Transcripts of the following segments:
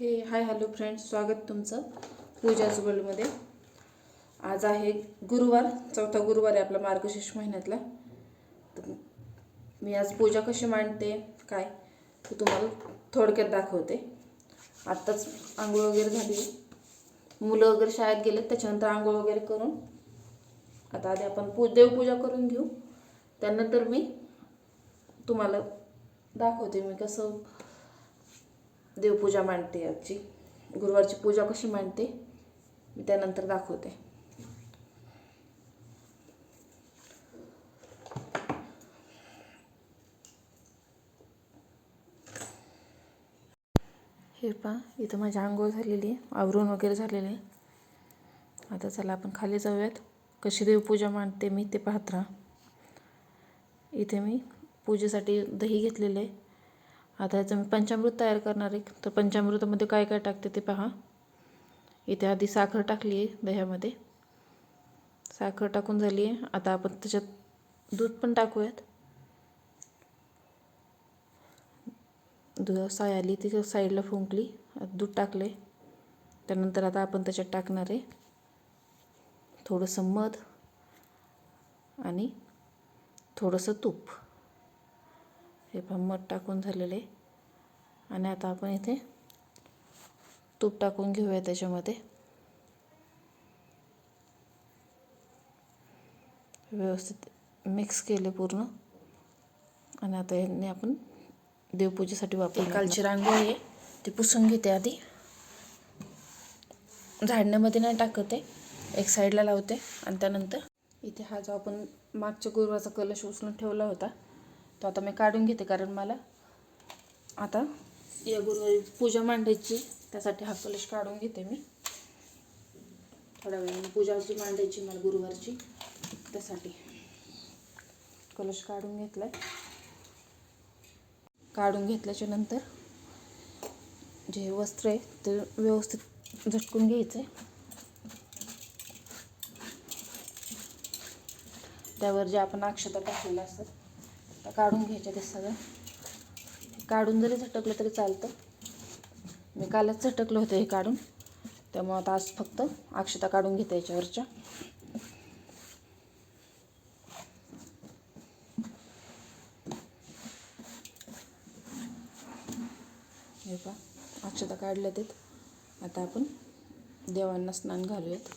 हे hi hello friends स्वागत तुमचं पूजाच वर्ल्डमध्ये आज आहे गुरुवार चौथा गुरुवार आहे आपला मार्गशीर्ष महिन्यातला. तर मी आज पूजा कशी मांडते काय ते तुम्हाला थोडक्यात दाखवते. आत्ताच आंघोळ वगैरे झाली. मुलं वगैरे शाळेत गेलेत त्याच्यानंतर आंघोळ वगैरे करून. आता आधी आपण पू देवपूजा करून घेऊ. त्यानंतर मी तुम्हाला दाखवते मी कसं देवपूजा मांडते आजची. गुरुवारची पूजा कशी मांडते? मी त्यानंतर दाखवते. हे पहा इथं माझी आंघोळ झालेली आहे आवरून वगैरे झालेलं आहे. आता चला आपण खाली जाऊयात. कशी देवपूजा मांडते मी ते पाहत राहा. इथे मी पूजेसाठी दही घेतलेलं आहे. आता याचं मी पंचामृत तयार करणार आहे. तर पंचामृतामध्ये काय काय टाकते ते पहा. इथे आधी साखर टाकली आहे दह्यामध्ये. साखर टाकून झाली आहे. आता आपण त्याच्यात दूध पण टाकूयात. दूध साय आली ती साईडला फुंकली. दूध टाकले त्यानंतर आता आपण त्याच्यात टाकणार आहे. थोडंसं मध आणि थोडंसं तूप. हे पण मध टाकून झालेलं. आहे आणि आता आपण इथे तूप टाकून घेऊया त्याच्यामध्ये. व्यवस्थित मिक्स केले पूर्ण. आणि आता यांनी आपण देवपूजेसाठी वापर कालची रांगोळी आहे. ती पुसून घेते आधी. झाडण्यामध्ये नाही टाकत एक साईडला लावते आणि त्यानंतर इथे हा जो आपण मागच्या गुरुवारचा कलश उचलून ठेवला होता तो आता मी काढून घेते कारण मला आता या गुरुवारी पूजा मांडायची त्यासाठी हा कलश काढून घेते मी. थोड्या वेळाने पूजा मांडायची मला गुरुवारची त्यासाठी कलश काढून घेतलाय. काढून घेतल्याच्या नंतर जे वस्त्र आहे ते व्यवस्थित झटकून घ्यायचं आहे त्यावर जे आपण अक्षता टाकलेल्या असतात काढून घ्यायच्या ते सगळं. काढून जरी झटकलं तरी चालतं. मी कालच झटकलं होतं हे काढून. त्यामुळं आता आज फक्त अक्षता काढून घेते याच्यावरच्या. हे पहा अक्षता काढल्यात. आहेत आता आपण देवांना स्नान घालूयात.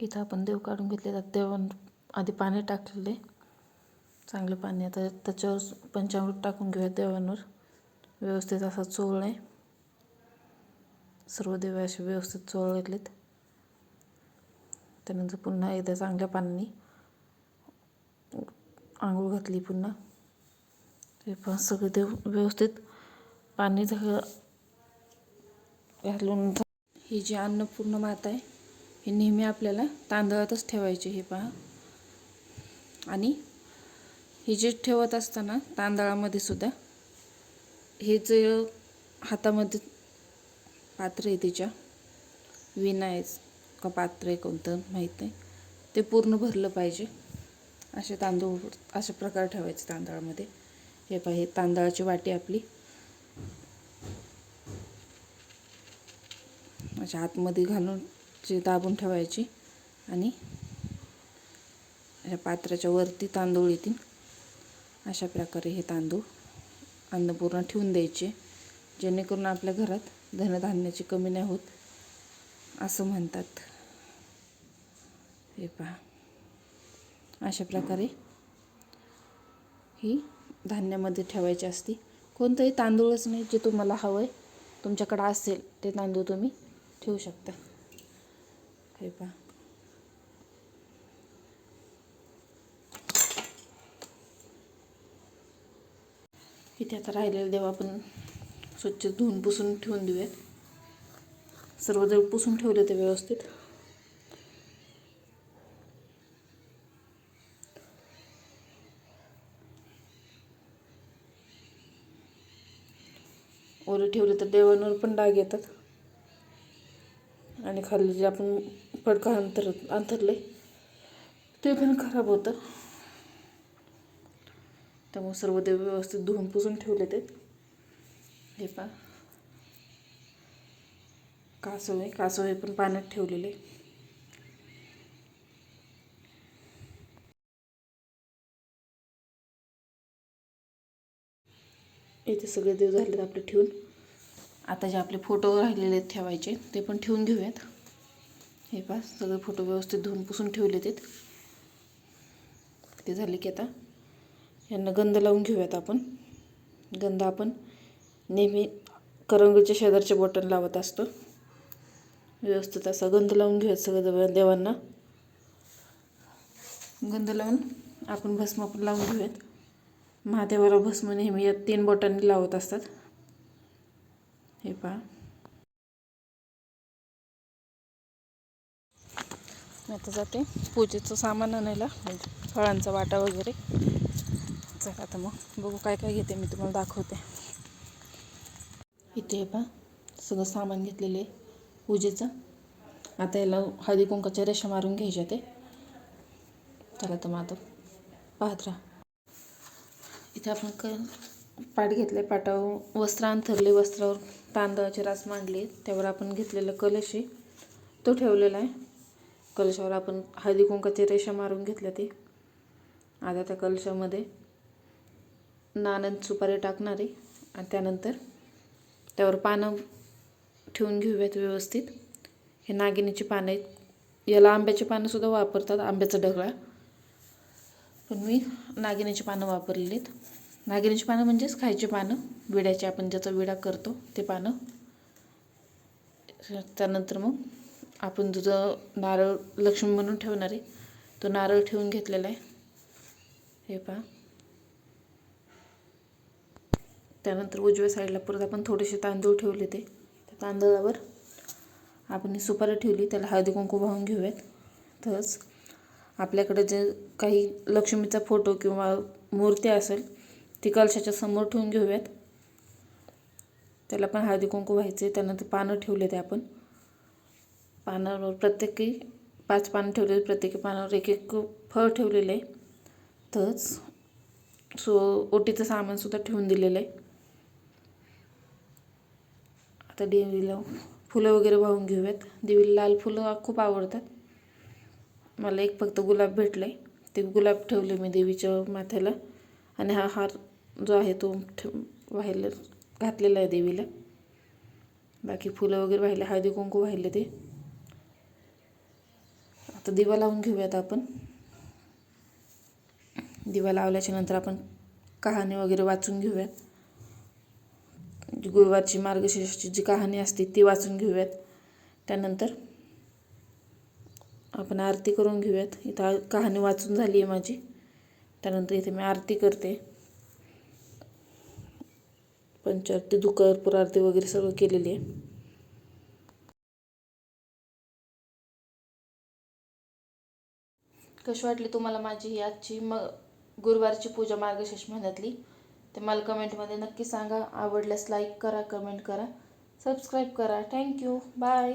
इथं आपण देव काढून घेतले तर देवां आधी पाणी टाकलेले. चांगलं पाणी आता त्याच्यावर पंचामृत टाकून घेऊया देवांवर. व्यवस्थित असा चोळ आहे. सर्व देव असे व्यवस्थित चोळ घेतलेत. त्यानंतर पुन्हा एकदा चांगल्या पाण्याने आंघोळ घातली पुन्हा. ते पण सगळे देव व्यवस्थित पाणी घालून. ही जी अन्नपूर्ण माता आहे हे नेहमी आपल्याला तांदळातच ठेवायचे हे पहा. आणि हे जे ठेवत असताना तांदळामध्ये सुद्धा हे जे हातामध्ये पात्र आहे तिच्या विना आहे का पात्र आहे कोणतं माहीत नाही. ते पूर्ण भरलं पाहिजे. असे तांदूळ अशा प्रकार ठेवायचे तांदळामध्ये. हे पहा हे तांदळाची वाटी आपली. अशा आतमध्ये घालून जे दाबून ठेवायची आणि या पात्राच्या वरती तांदूळ येतील. अशा प्रकारे हे तांदूळ अन्नपूर्ण ठेवून द्यायचे जेणेकरून आपल्या घरात धनधान्याची कमी नाही होत असं म्हणतात. हे पहा. अशा प्रकारे ही धान्यामध्ये ठेवायची असती. कोणतंही तांदूळच नाही जे तुम्हाला हवं आहे तुमच्याकडं असेल ते तांदूळ तुम्ही ठेवू शकता. हे पहा इथे आता राहिलेले देव आपण स्वच्छ धुवून पुसून ठेवून देऊयात. सर्व देव पुसून ठेवले ते व्यवस्थित. ओले ठेवले तर देवांवर पण डाग येतात. आणि खाली जे आपण फडका अंतर अंथरले. ते पण खराब होतं. त्यामुळे सर्व देव व्यवस्थित धुवून पुसून ठेवले ते. हे पा कासवे कासवे पण पाण्यात ठेवलेले. इथे सगळे देव झालेत आपले ठेवून. आता जे आपले फोटो राहिलेले आहेत ठेवायचे ते पण ठेवून घेऊयात. हे पास सगळे फोटो व्यवस्थित धुवून पुसून ठेवले ते ते झाले की आता यांना गंध लावून घेऊयात आपण. गंध आपण नेहमी करंगीच्या शेजारचे बटन लावत असतो. व्यवस्थित असा गंध लावून घेऊयात सगळं देवांना. गंध लावून आपण भस्म पण लावून घेऊयात. महादेवाला भस्म नेहमी या तीन बोटांनी लावत असतात. हे पहा. मी आता जाते. पूजेचं सामान आणायला म्हणजे फळांचा वाटा वगैरे. चला आता मग. बघू काय काय घेते मी तुम्हाला दाखवते. इथे पहा सगळं सामान घेतलेलं आहे पूजेचं. आता याला हळदी कुंकाच्या रेषा मारून घ्यायच्या ते. चला तर मग आता पाहत राहा. इथे आपण क पाट घेतले पाटावर वस्त्र अंथरले वस्त्रावर तांदळाचे रास मांडले त्यावर आपण घेतलेलं कलश आहे. तो ठेवलेला आहे. कलशावर आपण हळदी कुंकाची रेषा मारून घेतल्या ते. आता त्या कलशामध्ये नानंद सुपारी टाकणारी आणि त्यानंतर त्यावर पानं ठेवून घेऊयात व्यवस्थित. हे नागिनीची पानं आहेत. याला आंब्याची पानंसुद्धा वापरतात आंब्याचा ढगळा. पण मी नागिनीची पानं वापरलेली आहेत नागिनीची पानं म्हणजेच खायची पानं. विड्याची आपण ज्याचा विडा करतो ते पानं. त्यानंतर मग आपण तुझं नारळ लक्ष्मी म्हणून ठेवणार आहे. तो नारळ ठेवून घेतलेला आहे. हे पहा. त्यानंतर उजव्या साईडला परत आपण थोडेसे तांदूळ ठेवले ते. त्या तांदळावर आपण ही सुपारी ठेवली. त्याला हळदी कुंकू वाहून घेऊयात. तसंच आपल्याकडे जे काही लक्ष्मीचा फोटो किंवा मूर्ती असेल ती कलशाच्या समोर ठेवून घेऊयात. त्याला पण हळदी कुंकू व्हायचे त्यानंतर पानं ठेवले ते आपण. पानावर प्रत्येकी पाच पानं ठेवलेले प्रत्येकी पानावर एक एक फळ ठेवलेलं. आहे तच सो ओटीचं सामानसुद्धा ठेवून दिलेलं. आहे आता देवीला फुलं वगैरे वाहून घेऊयात. देवीला लाल फुलं खूप आवडतात. मला एक फक्त गुलाब भेटलं. आहे ते गुलाब ठेवले मी देवीच्या माथ्याला. आणि हा हार जो आहे तो ठेव व्हायला घातलेला आहे देवीला. बाकी फुलं वगैरे वाहिले हळदी कुंकू वाहिले ते. आता दिवा लावून घेऊयात आपण. दिवा लावल्याच्या नंतर आपण कहाणी वगैरे वाचून घेऊयात. गुरुवारची मार्गशीर्षाची जी कहाणी असते ती वाचून घेऊयात. त्यानंतर आपण आरती करून घेऊयात. इथं कहाणी वाचून झाली आहे माझी. त्यानंतर इथे मी आरती करते. पंचारती दुःखपूर आरती वगैरे सगळं केलेली आहे. कशी वाटली तुम्हाला माझी ही आजची म गुरुवारची पूजा मार्गशीर्ष महिन्यातली? ते मला कमेंटमध्ये नक्की सांगा. आवडल्यास लाईक करा कमेंट करा. सबस्क्राईब करा. Thank you bye